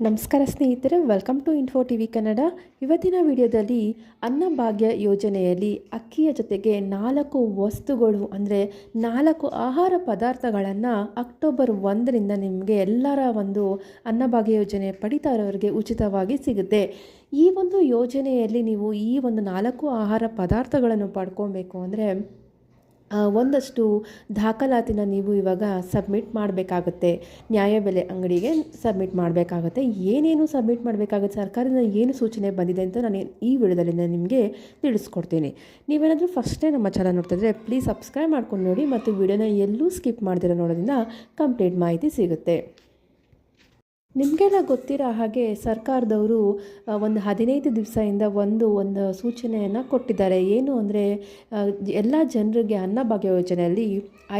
ನಮಸ್ಕಾರ ಸ್ನೇಹಿತರೆ welcome to info T V Kannada ಇವತ್ತಿನ ವಿಡಿಯೋದಲ್ಲಿ ಅನ್ನಭಾಗ್ಯ ಯೋಜನೆಯಲ್ಲಿ ಅಕ್ಕಿಯ ಜೊತೆಗೆ ನಾಲ್ಕು ವಸ್ತುಗಳು, ಅಂದರೆ ನಾಲ್ಕು ಆಹಾರ ಪದಾರ್ಥಗಳನ್ನು ಅಕ್ಟೋಬರ್ ಒಂದರಿಂದ ನಿಮಗೆ ಎಲ್ಲರ ಒಂದು ಅನ್ನಭಾಗ್ಯ ಯೋಜನೆ ಪಡಿತಾ ಇರೋರಿಗೆ ಉಚಿತವಾಗಿ ಸಿಗುತ್ತೆ. ಈ ಒಂದು ಯೋಜನೆಯಲ್ಲಿ ನೀವು ಈ ಒಂದು ನಾಲ್ಕು ಆಹಾರ ಪದಾರ್ಥಗಳನ್ನು ಪಡ್ಕೊಬೇಕು ಅಂದರೆ ಒಂದಷ್ಟು ದಾಖಲಾತಿನ ನೀವು ಇವಾಗ ಸಬ್ಮಿಟ್ ಮಾಡಬೇಕಾಗುತ್ತೆ. ನ್ಯಾಯಬೆಲೆ ಅಂಗಡಿಗೆ ಸಬ್ಮಿಟ್ ಮಾಡಬೇಕಾಗುತ್ತೆ. ಏನೇನು ಸಬ್ಮಿಟ್ ಮಾಡಬೇಕಾಗುತ್ತೆ, ಸರ್ಕಾರದಿಂದ ಏನು ಸೂಚನೆ ಬಂದಿದೆ ಅಂತ ನಾನು ಈ ವಿಡಿಯೋದಲ್ಲಿ ನಾನು ನಿಮಗೆ ತಿಳಿಸ್ಕೊಡ್ತೀನಿ. ನೀವೇನಾದರೂ ಫಸ್ಟೇ ನಮ್ಮ ಚಾನಲ್ ನೋಡ್ತಿದ್ರೆ ಪ್ಲೀಸ್ ಸಬ್ಸ್ಕ್ರೈಬ್ ಮಾಡ್ಕೊಂಡು ನೋಡಿ ಮತ್ತು ವಿಡಿಯೋನ ಎಲ್ಲೂ ಸ್ಕಿಪ್ ಮಾಡ್ದಿರೋ ನೋಡೋದ್ರಿಂದ ಕಂಪ್ಲೀಟ್ ಮಾಹಿತಿ ಸಿಗುತ್ತೆ. ನಿಮಗೆಲ್ಲ ಗೊತ್ತಿರೋ ಹಾಗೆ ಸರ್ಕಾರದವರು ಒಂದು ಹದಿನೈದು ದಿವಸದಿಂದ ಒಂದು ಒಂದು ಸೂಚನೆಯನ್ನು ಕೊಟ್ಟಿದ್ದಾರೆ. ಏನು ಅಂದರೆ ಎಲ್ಲ ಜನರಿಗೆ ಅನ್ನಭಾಗ್ಯ ಯೋಜನೆಯಲ್ಲಿ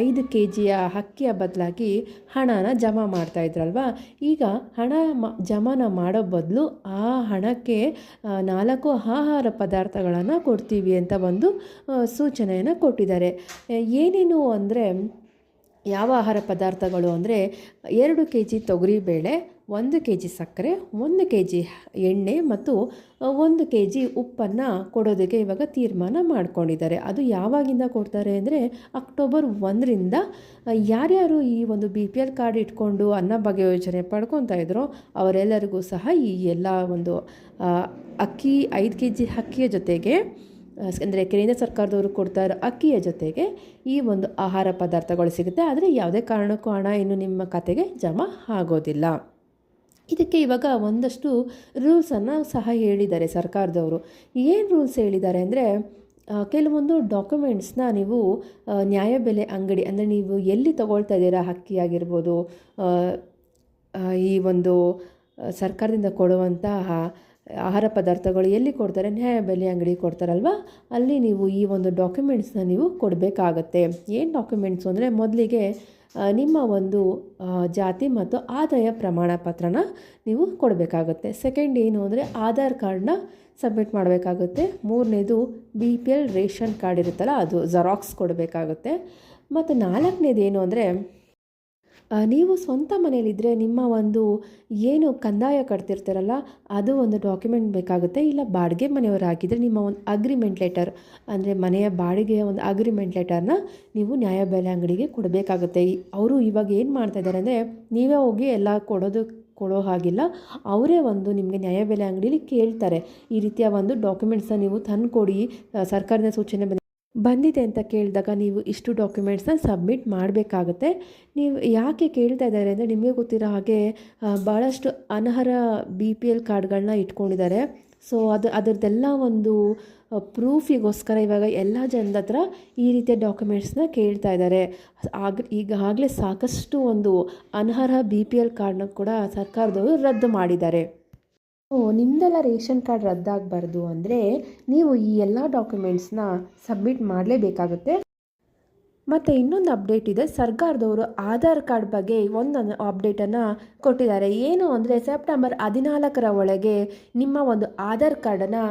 ಐದು ಕೆ ಜಿಯ ಹಕ್ಕಿಯ ಬದಲಾಗಿ ಹಣನ ಜಮಾ ಮಾಡ್ತಾ ಇದ್ರಲ್ವಾ? ಈಗ ಹಣ ಮ, ಜಮಾನ ಮಾಡೋ ಬದಲು ಆ ಹಣಕ್ಕೆ ನಾಲ್ಕು ಆಹಾರ ಪದಾರ್ಥಗಳನ್ನು ಕೊಡ್ತೀವಿ ಅಂತ ಒಂದು ಸೂಚನೆಯನ್ನು ಕೊಟ್ಟಿದ್ದಾರೆ. ಏನೇನು ಅಂದರೆ, ಯಾವ ಆಹಾರ ಪದಾರ್ಥಗಳು ಅಂದರೆ, ಎರಡು ಕೆ ಜಿ ತೊಗರಿಬೇಳೆ ಒಂದು ಕೆ ಜಿ ಸಕ್ಕರೆ, ಒಂದು ಕೆ ಜಿ ಎಣ್ಣೆ ಮತ್ತು ಒಂದು ಕೆ ಜಿ ಉಪ್ಪನ್ನು ಕೊಡೋದಕ್ಕೆ ಇವಾಗ ತೀರ್ಮಾನ ಮಾಡ್ಕೊಂಡಿದ್ದಾರೆ. ಅದು ಯಾವಾಗಿಂದ ಕೊಡ್ತಾರೆ ಅಂದರೆ ಅಕ್ಟೋಬರ್ ಒಂದರಿಂದ ಯಾರ್ಯಾರು ಈ ಒಂದು ಬಿ ಪಿ ಎಲ್ ಕಾರ್ಡ್ ಇಟ್ಕೊಂಡು ಅನ್ನ ಅನ್ನಭಾಗ್ಯ ಯೋಜನೆ ಪಡ್ಕೊತಾ ಇದ್ರೋ ಅವರೆಲ್ಲರಿಗೂ ಸಹ ಈ ಎಲ್ಲ ಒಂದು ಅಕ್ಕಿ ಐದು ಕೆ ಜಿ ಅಕ್ಕಿಯ ಜೊತೆಗೆ ಅಂದರೆ ಕೇಂದ್ರ ಸರ್ಕಾರದವರು ಕೊಡ್ತಾ ಇರೋ ಅಕ್ಕಿಯ ಜೊತೆಗೆ ಈ ಒಂದು ಆಹಾರ ಪದಾರ್ಥಗಳು ಸಿಗುತ್ತೆ. ಆದರೆ ಯಾವುದೇ ಕಾರಣಕ್ಕೂ ಹಣ ಇನ್ನು ನಿಮ್ಮ ಖಾತೆಗೆ ಜಮಾ ಆಗೋದಿಲ್ಲ. ಇದಕ್ಕೆ ಇವಾಗ ಒಂದಷ್ಟು ರೂಲ್ಸನ್ನು ಸಹ ಹೇಳಿದ್ದಾರೆ ಸರ್ಕಾರದವರು. ಏನು ರೂಲ್ಸ್ ಹೇಳಿದ್ದಾರೆ ಅಂದರೆ ಕೆಲವೊಂದು ಡಾಕ್ಯುಮೆಂಟ್ಸ್ನ ನೀವು ನ್ಯಾಯಬೆಲೆ ಅಂಗಡಿ ಅಂದರೆ ನೀವು ಎಲ್ಲಿ ತಗೊಳ್ತಾ ಇದ್ದೀರಾ ಅಕ್ಕಿ ಆಗಿರ್ಬೋದು ಈ ಒಂದು ಸರ್ಕಾರದಿಂದ ಕೊಡುವಂತಹ ಆಹಾರ ಪದಾರ್ಥಗಳು ಎಲ್ಲಿ ಕೊಡ್ತಾರೆ? ನ್ಯಾಯಬೆಲೆ ಅಂಗಡಿ ಕೊಡ್ತಾರಲ್ವಾ? ಅಲ್ಲಿ ನೀವು ಈ ಒಂದು ಡಾಕ್ಯುಮೆಂಟ್ಸ್ನ ನೀವು ಕೊಡಬೇಕಾಗತ್ತೆ. ಏನು ಡಾಕ್ಯುಮೆಂಟ್ಸು ಅಂದರೆ ಮೊದಲಿಗೆ ನಿಮ್ಮ ಒಂದು ಜಾತಿ ಮತ್ತು ಆದಾಯ ಪ್ರಮಾಣ ಪತ್ರನ ನೀವು ಕೊಡಬೇಕಾಗುತ್ತೆ. ಸೆಕೆಂಡ್ ಏನು ಅಂದರೆ ಆಧಾರ್ ಕಾರ್ಡ್ನ ಸಬ್ಮಿಟ್ ಮಾಡಬೇಕಾಗುತ್ತೆ. ಮೂರನೇದು B P L ration card ಇರುತ್ತಲ್ಲ, ಅದು ಜೆರಾಕ್ಸ್ ಕೊಡಬೇಕಾಗುತ್ತೆ. ಮತ್ತು ನಾಲ್ಕನೇದು ಏನು ಅಂದರೆ ನೀವು ಸ್ವಂತ ಮನೇಲಿದ್ದರೆ ನಿಮ್ಮ ಒಂದು ಏನು ಕಂದಾಯ ಕಟ್ತಿರ್ತೀರಲ್ಲ ಅದು ಒಂದು ಡಾಕ್ಯುಮೆಂಟ್ ಬೇಕಾಗುತ್ತೆ. ಇಲ್ಲ ಬಾಡಿಗೆ ಮನೆಯವರಾಗಿದ್ದರೆ ನಿಮ್ಮ ಒಂದು ಅಗ್ರಿಮೆಂಟ್ ಲೆಟರ್ ಅಂದರೆ ಮನೆಯ ಬಾಡಿಗೆಯ ಒಂದು ಅಗ್ರಿಮೆಂಟ್ ಲೆಟರ್ನ ನೀವು ನ್ಯಾಯಬೆಲೆ ಅಂಗಡಿಗೆ ಕೊಡಬೇಕಾಗುತ್ತೆ. ಅವರು ಇವಾಗ ಏನು ಮಾಡ್ತಾ ಇದ್ದಾರೆ ಅಂದರೆ ನೀವೇ ಹೋಗಿ ಎಲ್ಲ ಕೊಡೋದು ಕೊಡೋ ಹಾಗಿಲ್ಲ ಅವರೇ ಒಂದು ನಿಮಗೆ ನ್ಯಾಯಬೆಲೆ ಅಂಗಡಿಲಿ ಕೇಳ್ತಾರೆ. ಈ ರೀತಿಯ ಒಂದು ಡಾಕ್ಯುಮೆಂಟ್ಸನ್ನ ನೀವು ತಂದು ಕೊಡಿ ಆ, ಸರ್ಕಾರದ ಸೂಚನೆ ಬಂದಿದೆ ಅಂತ ಕೇಳಿದಾಗ ನೀವು ಇಷ್ಟು ಡಾಕ್ಯುಮೆಂಟ್ಸನ್ನ ಸಬ್ಮಿಟ್ ಮಾಡಬೇಕಾಗುತ್ತೆ. ನೀವು ಯಾಕೆ ಕೇಳ್ತಾ ಇದ್ದಾರೆ ಅಂದರೆ ನಿಮಗೆ ಗೊತ್ತಿರೋ ಹಾಗೆ ಭಾಳಷ್ಟು ಅನರ್ಹ ಬಿ ಪಿ ಎಲ್ ಕಾರ್ಡ್ಗಳನ್ನ ಇಟ್ಕೊಂಡಿದ್ದಾರೆ. ಸೊ ಅದು, ಅದರದ್ದೆಲ್ಲ ಒಂದು ಪ್ರೂಫಿಗೋಸ್ಕರ ಇವಾಗ ಎಲ್ಲ ಜನದ ಹತ್ರ ಈ ರೀತಿಯ ಡಾಕ್ಯುಮೆಂಟ್ಸ್ನ ಕೇಳ್ತಾ ಇದ್ದಾರೆ. ಆಗ, ಈಗಾಗಲೇ ಸಾಕಷ್ಟು ಒಂದು ಅನರ್ಹ ಬಿ ಪಿ ಎಲ್ ಕಾರ್ಡ್ನ ಕೂಡ ಸರ್ಕಾರದವರು ರದ್ದು ಮಾಡಿದ್ದಾರೆ. ನಿಮ್ಮದೆಲ್ಲ ರೇಷನ್ ಕಾರ್ಡ್ ರದ್ದಾಗಬಾರ್ದು ಅಂದರೆ ನೀವು ಈ ಎಲ್ಲ ಡಾಕ್ಯುಮೆಂಟ್ಸ್ನ ಸಬ್ಮಿಟ್ ಮಾಡಲೇಬೇಕಾಗುತ್ತೆ. ಮತ್ತು ಇನ್ನೊಂದು ಅಪ್ಡೇಟ್ ಇದೆ. ಸರ್ಕಾರದವರು ಆಧಾರ್ ಕಾರ್ಡ್ ಬಗ್ಗೆ ಒಂದೊಂದು ಅಪ್ಡೇಟನ್ನು ಕೊಟ್ಟಿದ್ದಾರೆ. ಏನು ಅಂದರೆ ಸೆಪ್ಟೆಂಬರ್ ಹದಿನಾಲ್ಕರ ಒಳಗೆ ನಿಮ್ಮ ಒಂದು ಆಧಾರ್ ಕಾರ್ಡನ್ನು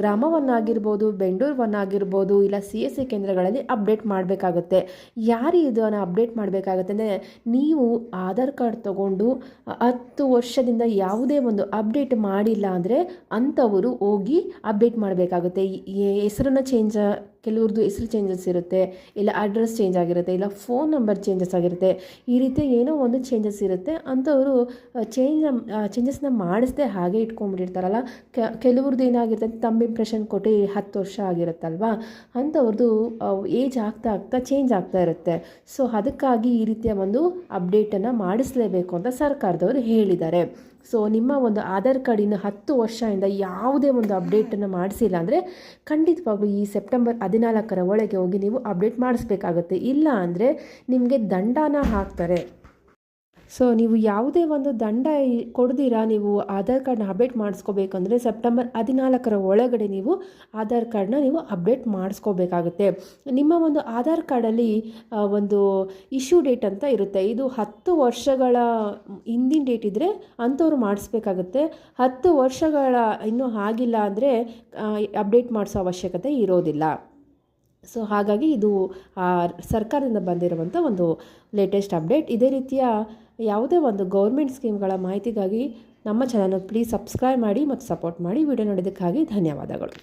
ಗ್ರಾಮವನ್ನಾಗಿರ್ಬೋದು, ಬೆಂಗಳೂರವನ್ನಾಗಿರ್ಬೋದು, ಇಲ್ಲ ಸಿ ಎಸ್ ಸಿ ಕೇಂದ್ರಗಳಲ್ಲಿ ಅಪ್ಡೇಟ್ ಮಾಡಬೇಕಾಗುತ್ತೆ. ಯಾರು ಇದನ್ನು ಅಪ್ಡೇಟ್ ಮಾಡಬೇಕಾಗುತ್ತೆ ಅಂದರೆ ನೀವು ಆಧಾರ್ ಕಾರ್ಡ್ ತಗೊಂಡು ಹತ್ತು ವರ್ಷದಿಂದ ಯಾವುದೇ ಒಂದು ಅಪ್ಡೇಟ್ ಮಾಡಿಲ್ಲ ಅಂದರೆ ಅಂಥವರು ಹೋಗಿ ಅಪ್ಡೇಟ್ ಮಾಡಬೇಕಾಗುತ್ತೆ. ಹೆಸರನ್ನು ಚೇಂಜ್ ಕೆಲವ್ರದ್ದು ಹೆಸರು ಚೇಂಜಸ್ ಇರುತ್ತೆ, ಇಲ್ಲ ಅಡ್ರೆಸ್ ಚೇಂಜ್ ಆಗಿರುತ್ತೆ, ಇಲ್ಲ ಫೋನ್ ನಂಬರ್ ಚೇಂಜಸ್ ಆಗಿರುತ್ತೆ, ಈ ರೀತಿ ಏನೋ ಒಂದು ಚೇಂಜಸ್ ಇರುತ್ತೆ ಅಂಥವರು ಚೇಂಜ್ ಚೇಂಜಸ್ನ ಮಾಡಿಸದೆ ಹಾಗೆ ಇಟ್ಕೊಂಡ್ಬಿಟ್ಟಿರ್ತಾರಲ್ಲ ಕೆಲವ್ರದ್ದು ಏನಾಗಿರುತ್ತೆ ತಮ್ಮ ಇಂಪ್ರೆಷನ್ ಕೊಟ್ಟು ಹತ್ತು ವರ್ಷ ಆಗಿರುತ್ತಲ್ವಾ ಅಂಥವ್ರದ್ದು ಏಜ್ ಆಗ್ತಾ ಆಗ್ತಾ ಚೇಂಜ್ ಆಗ್ತಾ ಇರುತ್ತೆ. ಸೊ ಅದಕ್ಕಾಗಿ ಈ ರೀತಿಯ ಒಂದು ಅಪ್ಡೇಟನ್ನು ಮಾಡಿಸಲೇಬೇಕು ಅಂತ ಸರ್ಕಾರದವರು ಹೇಳಿದ್ದಾರೆ. ಸೊ ನಿಮ್ಮ ಒಂದು ಆಧಾರ್ ಕಾರ್ಡಿನ ಹತ್ತು ವರ್ಷದಿಂದ ಯಾವುದೇ ಒಂದು ಅಪ್ಡೇಟನ್ನು ಮಾಡಿಸಿಲ್ಲ ಅಂದರೆ ಖಂಡಿತವಾಗ್ಲೂ ಈ ಸೆಪ್ಟೆಂಬರ್ ಹದಿನಾಲ್ಕರ ಒಳಗೆ ಹೋಗಿ ನೀವು ಅಪ್ಡೇಟ್ ಮಾಡಿಸ್ಬೇಕಾಗುತ್ತೆ. ಇಲ್ಲ ಅಂದರೆ ನಿಮಗೆ ದಂಡನ ಹಾಕ್ತಾರೆ. ಸೊ ನೀವು ಯಾವುದೇ ಒಂದು ದಂಡ ಕೊಡ್ದಿರಾ ನೀವು ಆಧಾರ್ ಕಾರ್ಡ್ನ ಅಪ್ಡೇಟ್ ಮಾಡಿಸ್ಕೋಬೇಕಂದ್ರೆ ಸೆಪ್ಟೆಂಬರ್ ಹದಿನಾಲ್ಕರ ಒಳಗಡೆ ನೀವು ಆಧಾರ್ ಕಾರ್ಡ್ನ ನೀವು ಅಪ್ಡೇಟ್ ಮಾಡಿಸ್ಕೋಬೇಕಾಗುತ್ತೆ. ನಿಮ್ಮ ಒಂದು ಆಧಾರ್ ಕಾರ್ಡಲ್ಲಿ ಒಂದು ಇಶ್ಯೂ ಡೇಟ್ ಅಂತ ಇರುತ್ತೆ. ಇದು ಹತ್ತು ವರ್ಷಗಳ ಹಿಂದಿನ ಡೇಟ್ ಇದ್ದರೆ ಅಂಥವ್ರು ಮಾಡಿಸ್ಬೇಕಾಗುತ್ತೆ. ಹತ್ತು ವರ್ಷಗಳ ಇನ್ನೂ ಆಗಿಲ್ಲ ಅಂದರೆ ಅಪ್ಡೇಟ್ ಮಾಡಿಸೋ ಅವಶ್ಯಕತೆ ಇರೋದಿಲ್ಲ. ಸೊ ಹಾಗಾಗಿ ಇದು ಸರ್ಕಾರದಿಂದ ಬಂದಿರುವಂಥ ಒಂದು ಲೇಟೆಸ್ಟ್ ಅಪ್ಡೇಟ್ ಇದೇ ರೀತಿಯ ಯಾವುದೇ ಒಂದು ಗೌರ್ಮೆಂಟ್ ಸ್ಕೀಮ್ಗಳ ಮಾಹಿತಿಗಾಗಿ ನಮ್ಮ ಚಾನಲ್ನ ಪ್ಲೀಸ್ ಸಬ್ಸ್ಕ್ರೈಬ್ ಮಾಡಿ ಮತ್ತು ಸಪೋರ್ಟ್ ಮಾಡಿ. ವಿಡಿಯೋ ನೋಡೋದಕ್ಕಾಗಿ ಧನ್ಯವಾದಗಳು.